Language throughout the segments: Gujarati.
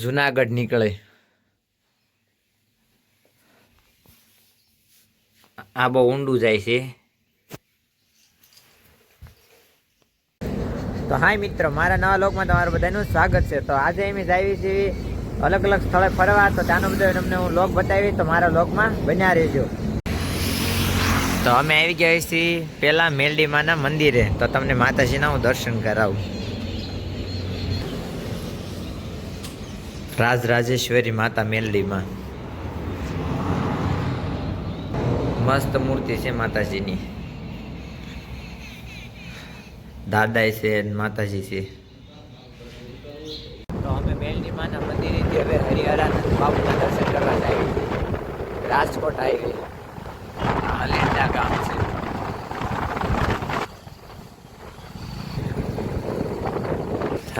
જુનાગઢ નીકળે. આ બહુ ઊંડું જાય છે. તો હાય મિત્રો, મારા નવા લોકમાં તમારું બધાનું સ્વાગત છે. તો આજે અમે જાય છીએ અલગ અલગ સ્થળે ફરવા. તો ત્યાંનો બધો તમને હું લોક બતાવી તો મારા લોકમાં બન્યા રહેજો. તો અમે આવી ગયા છીએ પેલા મેલડી માના મંદિરે. તો તમને માતાજીના હું દર્શન કરાવું. રાજરાજેશ્વરી માતા મેલડીમાં. મસ્ત મૂર્તિ છે માતાજીની. દાદા છે માતાજી છે. તો અમે મેલડી માના મંદિરેથી હવે હરિહરાનંદ બાપુના દર્શન કરવા જાય. રાજકોટ આવી અલેન્ડા ગામ છે.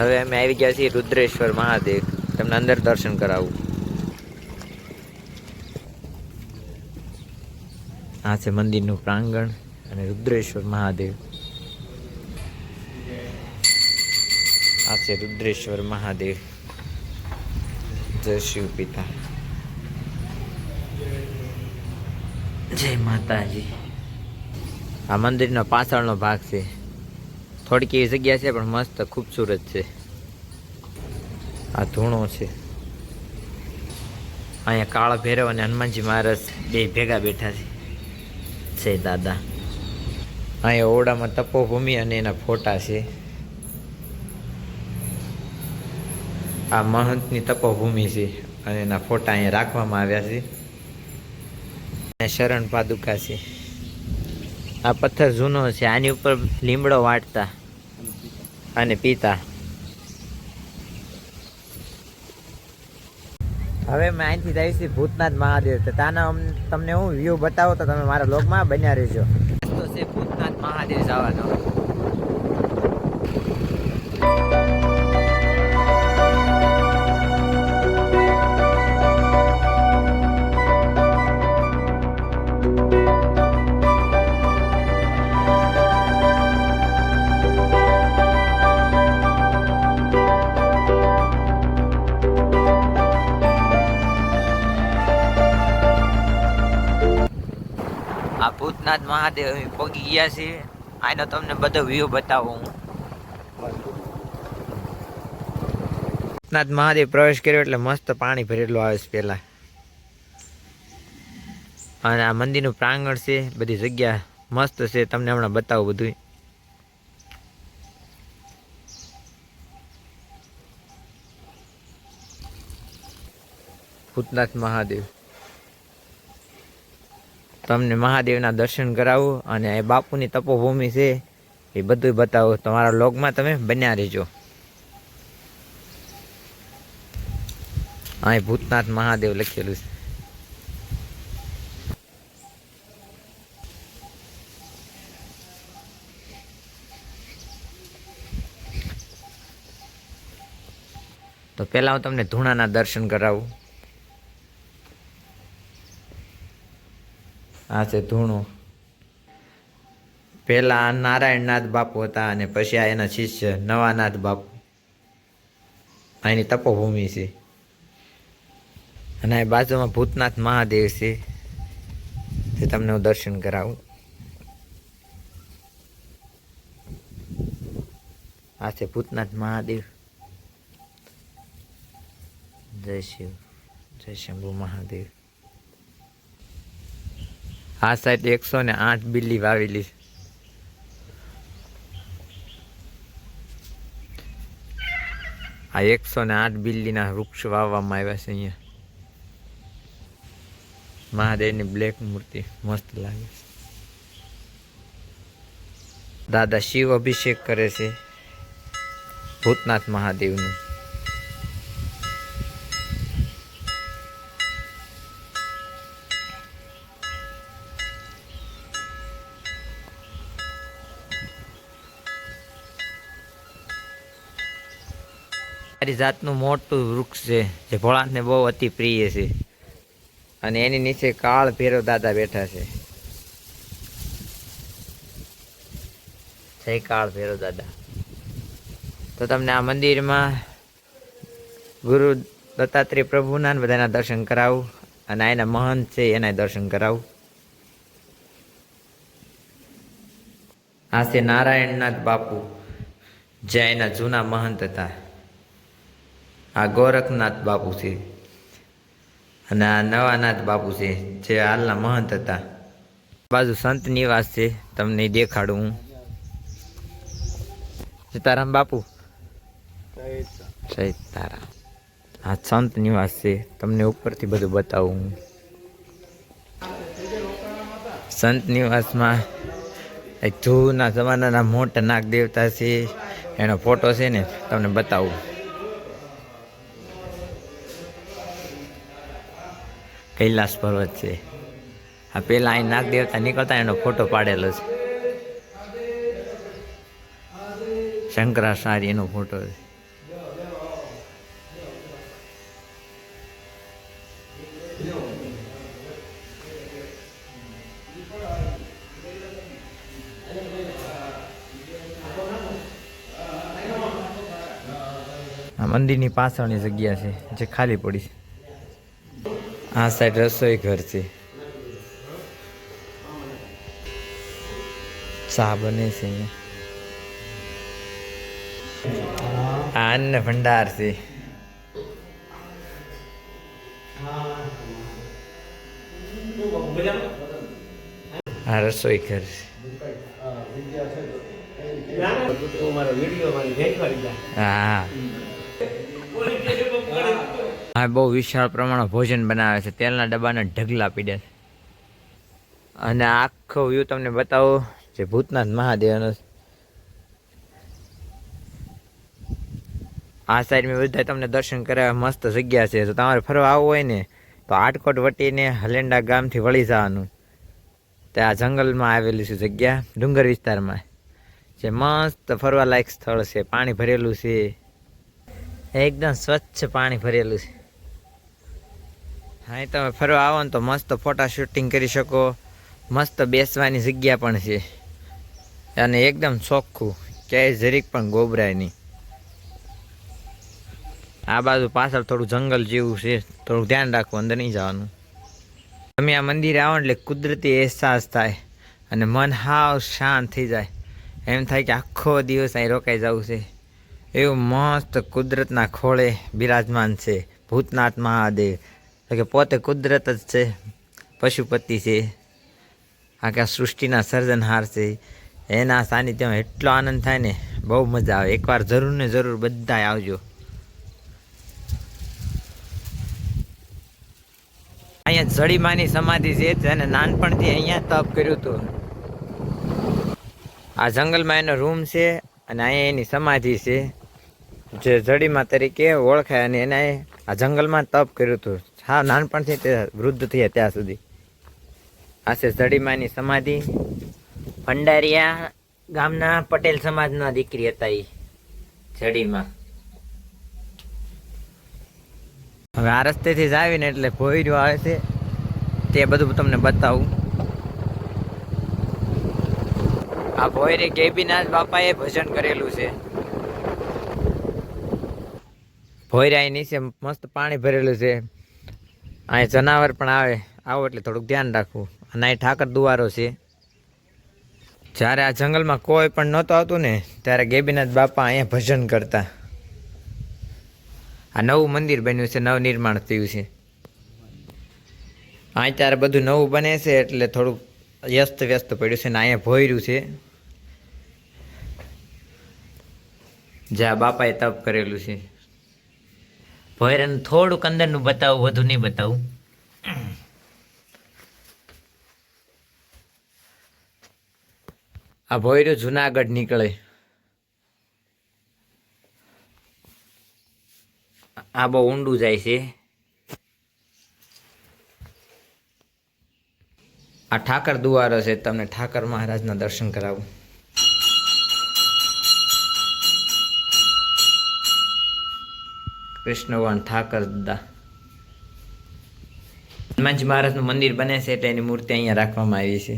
હવે અમે આવી ગયા છીએ રુદ્રેશ્વર મહાદેવ. તમને અંદર દર્શન કરાવું. આ છે મંદિરનું પ્રાંગણ અને રુદ્રેશ્વર મહાદેવ. આ છે રુદ્રેશ્વર મહાદેવ. જય શિવ પિતા. જય માતાજી. આ મંદિરનો પાછળનો ભાગ છે. થોડીક એવી જગ્યા છે, પણ મસ્ત ખૂબસૂરત છે. આ ધૂણો છે. અહીંયા કાળ ભૈરવ અને હનુમાનજી મહારાજ બે ભેગા બેઠા છે. જય દાદા. અહીંયા ઓરડામાં તપોભૂમિ અને એના ફોટા છે. આ મહંતની તપોભૂમિ છે અને એના ફોટા અહીંયા રાખવામાં આવ્યા છે. અને શરણ પાદુકા છે. આ પથ્થર જૂનો છે, આની ઉપર લીમડો વાટતા અને પીતા. હવે મેં અહીંથી જઈશ ભૂતનાથ મહાદેવ. તો તાના તમને હું વ્યૂ બતાવો તો તમે મારા લોકમાં બન્યા રહેજો. તો છે ભૂતનાથ મહાદેવ જવાનો. આ ભૂતનાથ મહાદેવ પગી ગયા છે આનો તમને બધો વ્યૂ બતાવું હું. ભૂતનાથ મહાદેવ પ્રવેશ કર્યો એટલે મસ્ત પાણી ભરેલું આવે છે પહેલાં અને આ મંદિરનું પ્રાંગણ છે, બધી જગ્યા મસ્ત છે, તમને હમણાં બતાવું બધું ભૂતનાથ મહાદેવ. તમને મહાદેવના દર્શન કરાવું અને એ બાપુની તપોભૂમિ છે એ બધું બતાવું. તમારા લોગમાં તમે બન્યા રહેજો. અહીં ભૂતનાથ મહાદેવ લખેલું છે. તો પહેલાં હું તમને ધૂણાના દર્શન કરાવું. આ છે ધૂણું. પહેલા નારાયણનાથ બાપુ હતા અને પછી આ એના શિષ્ય નવાનાથ બાપુ. અહીંની તપોભૂમિ છે. અને બાજુમાં ભૂતનાથ મહાદેવ છે. તે તમને હું દર્શન કરાવું. આ છે ભૂતનાથ મહાદેવ. જય શિવ. જય શંભુ મહાદેવ. આ સાઈડ એકસો ને આઠ બિલ્લી વાવેલી. આ એકસો ને આઠ બિલ્લીના વૃક્ષ વાવવામાં આવ્યા છે અહીંયા. મહાદેવની બ્લેક મૂર્તિ, મસ્ત લાગે છે. દાદા શિવ અભિષેક કરે છે. ભૂતનાથ મહાદેવનું. સારી જાતનું મોટું વૃક્ષ છે, જે ભોળાને બહુ અતિ પ્રિય છે. અને એની નીચે કાળ ભેરો દાદા બેઠા છે. જય કાળ ભેરો દાદા. તો તમને આ મંદિરમાં ગુરુ દત્તાત્રેય પ્રભુના બધાના દર્શન કરાવું અને એના મહંત છે એના દર્શન કરાવું. આ છે નારાયણનાથ બાપુ, જે એના જૂના મહંત હતા. આ ગોરખનાથ બાપુ છે. અને આ નવાનાથ બાપુ છે, જે હાલના મહંત હતા. બાજુ સંત નિવાસ છે, તમને દેખાડું હું. સીતારામ બાપુ? સીતારામ. આ સંત નિવાસ છે, તમને ઉપરથી બધું બતાવું હું. સંત નિવાસમાં એક જૂના જમાનાના મોટા નાગ દેવતા છે, એનો ફોટો છે ને, તમને બતાવું. કૈલાસ પર્વત છે. આ પેલા અહીં નાગ દેવતા નીકળતા એનો ફોટો પાડેલો છે. શંકરાચાર્ય એનો ફોટો છે. આ મંદિરની પાછળની જગ્યા છે, જે ખાલી પડી છે. આ સાઈડ રસોઈ ઘર છે ચા બને છે આ અન્ન ભંડાર છે આ રસોઈ ઘર છે હા. હા બહુ વિશાળ પ્રમાણમાં ભોજન બનાવે છે. તેલના ડબ્બાના ઢગલા પીડે છે. અને આખો વ્યૂ તમને બતાવો, જે ભૂતનાથ મહાદેવનો આ સાઈડ મેં બધા તમને દર્શન કરાવ્યા, મસ્ત જગ્યા છે. તો તમારે ફરવા આવવું હોય ને, તો આટકોટ વટીને હલેન્ડા ગામથી વળી જવાનું. ત્યાં જંગલમાં આવેલી છે જગ્યા, ડુંગર વિસ્તારમાં. જે મસ્ત ફરવા લાયક સ્થળ છે. પાણી ભરેલું છે. એકદમ સ્વચ્છ પાણી ભરેલું છે. હા તમે ફરવા આવો ને તો મસ્ત ફોટા શૂટિંગ કરી શકો. મસ્ત બેસવાની જગ્યા પણ છે. અને એકદમ ચોખ્ખું. ક્યાંય જરીક પણ ગોબરાય નહીં. આ બાજુ પાછળ થોડું જંગલ જેવું છે. થોડું ધ્યાન રાખવું અંદર નહીં જવાનું. તમે આ મંદિરે આવો એટલે કુદરતી અહેસાસ થાય અને મન હાવ શાંત થઈ જાય. એમ થાય કે આખો દિવસ અહીં રોકાઈ જવું છે. એવું મસ્ત કુદરતના ખોળે બિરાજમાન છે. ભૂતનાથ મહાદેવ. કે પોતે કુદરત જ છે, પશુપતિ છે, આખા સૃષ્ટિના સર્જનહાર છે. એના સાનિધ્યમાં એટલો આનંદ થાય ને, બહુ મજા આવે. એકવાર જરૂર ને જરૂર બધા આવજો. અહીંયા જડીમાની સમાધિ છે જેને નાનપણથી અહીંયા તપ કર્યું હતું. આ જંગલમાં એનો રૂમ છે, અને અહીંયા એની સમાધિ છે. જે જડીમાં તરીકે ઓળખાય, અને એને આ જંગલમાં તપ કર્યું હતું. હા, નાનપણથી તે વૃદ્ધ થયા ત્યાં સુધી. આ છે જડીમાની સમાધિ ભંડારિયા ગામના પટેલ સમાજના દીકરી હતા એ જડીમાં હવે આ રસ્તેથી જ આવીને એટલે ભોયરું આવે છે, તે બધું તમને બતાવું. આ ભોયરે કેબીનાથ બાપાએ ભજન કરેલું છે. ભોયરા નીચે મસ્ત પાણી ભરેલું છે. અહીં જનાવર પણ આવે. આવો એટલે થોડુંક ધ્યાન રાખવું. અને અહીં ઠાકર દુવારો છે. જ્યારે આ જંગલમાં કોઈ પણ નહોતું આવતું ને, ત્યારે ગેબીનાથ બાપા અહીંયા ભજન કરતા. આ નવું મંદિર બન્યું છે, નવનિર્માણ થયું છે. અહીં ત્યારે બધું નવું બને છે, એટલે થોડુંક વ્યસ્ત વ્યસ્ત પડ્યું છે ને અહીંયા ભોયર્યું છે. જ્યાં બાપાએ તપ કરેલું છે. ભોયરાનું થોડુંક અંદરનું બતાવું, વધુ નહીં બતાવું. આ ભોયરું જુનાગઢ નીકળે. આ બહુ ઊંડું જાય છે. આ ઠાકર દુવારો છે, તમને ઠાકર મહારાજના દર્શન કરાવું. કૃષ્ણવાન ઠાકરદા હનુમાનજી મહારાજનું મંદિર બને છે એટલે એની મૂર્તિ અહીંયા રાખવામાં આવી છે.